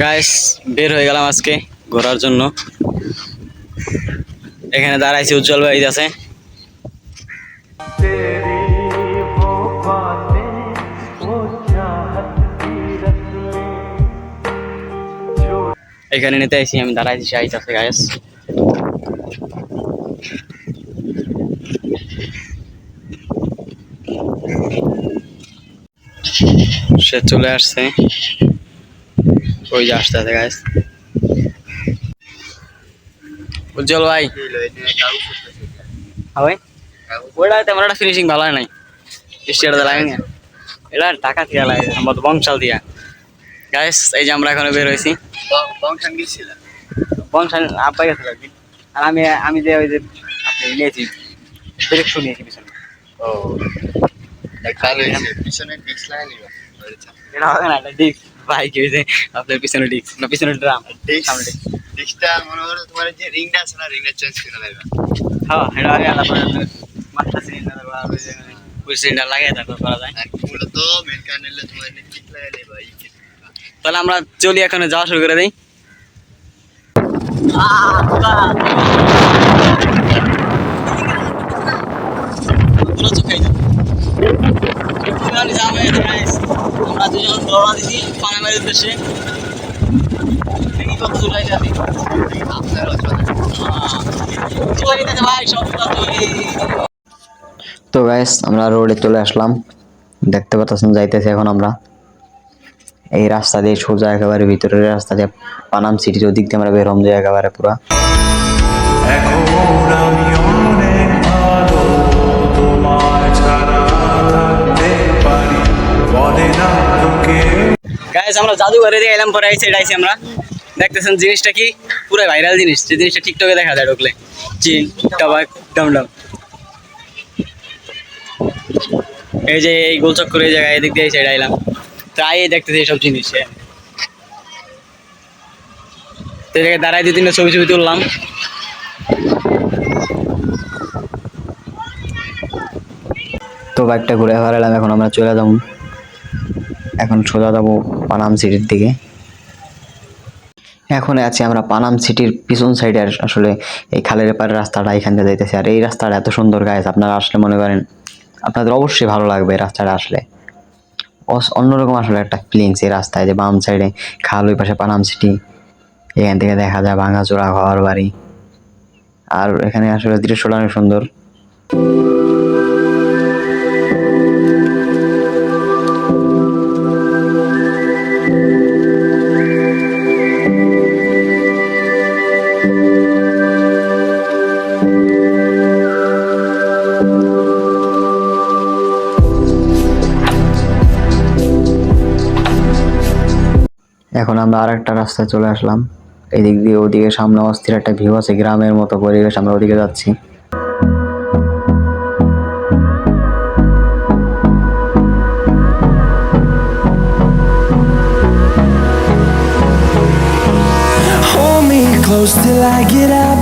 Guys বের হয়ে গেলাম আজকে ঘোরার জন্য। এখানে দাঁড়াইছি উজ্জ্বল ভাই আছে। এখানে নিতে আইছি, আমি দাঁড়াইছি, সে আছে গাইস সে চলে আসছে। ওই যে আসতে আছে গাইস উজ্জ্বল ভাই। হ্যাঁ ভাই। ওইটা তেমন একটা ফিনিশিং ভালো হয় নাই। স্টিয়ারটা লাগে না এটা টাকা লাগে আমার বংশাল দিয়া। গাইস এই যে আমরা এখন বের হয়েছি। বংশান গেছিলাম বংশাল আব্বা গেছিল আর আর আমি আমি যে ওই যে আপনি নিয়েছি ব্রেক শু নিয়েছি পিছনে। ও ভালো হয়েছে পিছনে ডিস্ক লাগাই এটা হবে না এটা ডিস্ক বাইক হয়েছে আপনার পিছনে ডিস্ক না পিছনে ড্রাম সামনে ডিস্কটা মনে করো তোমার যে রিংটা আছে না রিংটা চেঞ্জ করে লাগবে হ্যাঁ এটা আগে আলাদা করে মাথা সিলিন্ডার বা ওই সিলিন্ডার লাগিয়ে তারপর করা যায়। মূলত মেন কানেলে তোমার লাগাই নিবা এই তাহলে আমরা চলি এখন যাওয়া শুরু করে দিই। আমরা দুজন দৌড়া দিছি উদ্দেশ্যে তো গাইস আমরা রোডে চলে আসলাম। দেখতে পাচ্ছেন, যাইতেছি এখন আমরা। এই রাস্তা দিয়ে সোজা একেবারে ভিতরের রাস্তা দিয়ে পানাম সিটির ওদিক দিয়ে আমরা বের হম যাই একেবারে পুরা। এখন গাইস আমরা জাদুঘরে দিয়ে এলাম, পরে আইসে আইসি আমরা। দেখতেছেন জিনিসটা কি? পুরো ভাইরাল জিনিস। যে জিনিসটা টিকটকে দেখা যায়, ঢুকলে। চিন টবাক ডমডম এই যে এই গোলচক্কর এই জায়গায়, এদিক দিয়ে সাইড আইলাম। তাই দেখতেছি এইসব জিনিস হ্যাঁ। তো এই জায়গায় দাঁড়াই দুই তিনটা ছবি ছবি তুললাম। তো বাইকটা ঘুরে হারালাম এখন আমরা চলে যাব। এখন সোজা যাব পানাম সিটির দিকে। এখন আছি আমরা পানাম সিটির পিছন সাইডে আসলে এই খালের পাড়ের রাস্তাটা, এখান থেকে যাইতেছে। আর এই রাস্তাটা এত সুন্দর গাছ আপনারা আসলে মনে করেন, আপনাদের অবশ্যই ভালো লাগবে এই রাস্তাটা আসলে। অন্যরকম আসলে একটা ফিলিংস এই রাস্তায় যে বাম সাইডে খাল, ওই পাশে পানাম সিটি এখান থেকে দেখা যায় ভাঙাচোরা ঘর বাড়ি আর এখানে আসলে দৃশ্যটা অনেক সুন্দর। এখন আমরা আর একটা রাস্তায় চলে আসলাম এদিক দিয়ে ওদিকে সামনে অস্থির একটা ভিউ আছে, গ্রামের মতো পরিবেশ আমরা ওদিকে যাচ্ছি till I get up.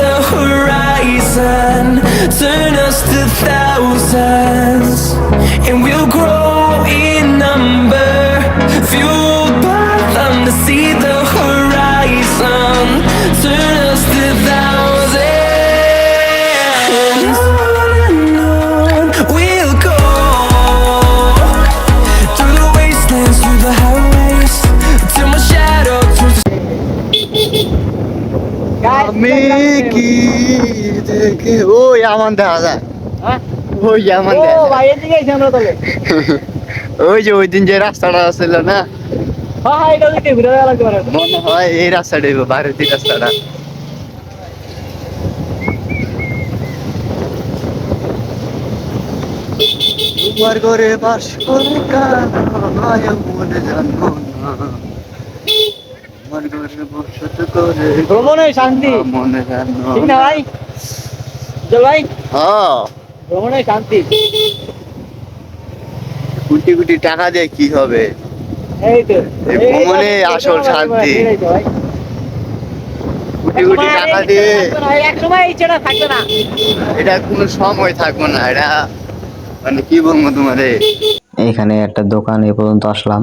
the horizon. Turn us to thousands And we'll grow in number. Fueled by them to see the horizon. Turn us to thousands. On and on we'll go Through the wastelands, through the highways Till my shadow turns to... Guys, ওই আমার দেখা যায়। ওই যে ওই দিন যে রাস্তাটা ছিল না? হ্যাঁ হ্যাঁ মনে হয় এই ভারতীয় রাস্তাটা। তোমার ঘরে বাস করে কানায় মনে জানো না। তোমার ঘরে বসত করে ভ্রমণে শান্তি। মনে জানো ঠিক না। ভাই? ভাই? হ্যাঁ। ভ্রমণে শান্তি। কোটি কোটি টাকা দিয়ে কি হবে? এই তো। এই ভ্রমণে আসল শান্তি। এটাই কোটি কোটি টাকা দিয়ে। এক সময় এই থাকবে না। এটা কোনো সময় থাকব না এটা মানে কি বলব তোমাদের এইখানে একটা দোকান এই পর্যন্ত আসলাম।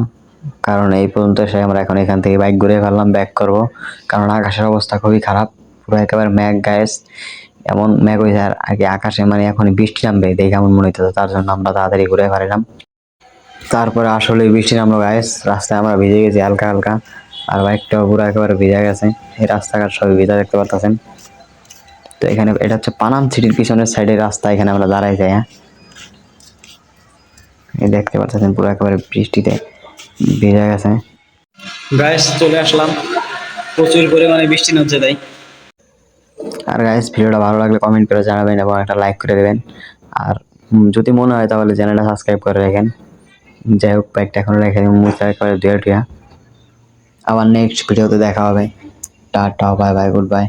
কারণ এই পর্যন্ত এসে আমরা এখন এখান থেকে বাইক ঘুরে ফেললাম ব্যাক করব। কারণ আকাশের অবস্থা খুবই খারাপ পুরো একেবারে ম্যাক গায়েস এমন ম্যাঘ হয়েছে আর কি আকাশে মানে এখন বৃষ্টি নামবে, দেখে এমন মনে হচ্ছে তার জন্য আমরা তাড়াতাড়ি ঘুরে ফেলাম। তারপরে আসলে বৃষ্টি নামলো গায়েস রাস্তায় আমরা ভিজে গেছি হালকা হালকা, আর বাইকটাও পুরো একেবারে ভিজে গেছে। এই রাস্তাঘাট সবই ভিজা দেখতে পারতেছেন। তো এখানে, এটা হচ্ছে পানাম সিটির পিছনের সাইডের রাস্তা, এখানে আমরা দাঁড়াই যাই হ্যাঁ। এই দেখতে পাচ্ছেন পুরো একেবারে বৃষ্টিতে ভিজে গেছে। গাইস চলে আসলাম। প্রচুর পরিমাণে বৃষ্টি নামছে তাই। আর গাইস ভিডিওটা ভালো লাগলে কমেন্ট করে জানাবেন এবং একটা লাইক করে দেবেন। আর যদি মনে হয় তাহলে চ্যানেলটা সাবস্ক্রাইব করে রাখেন। যাই হোক বাইকটা এখন রেখে দিন মুছে করে দুয়ে আবার নেক্সট ভিডিওতে দেখা হবে। Tata bye bye goodbye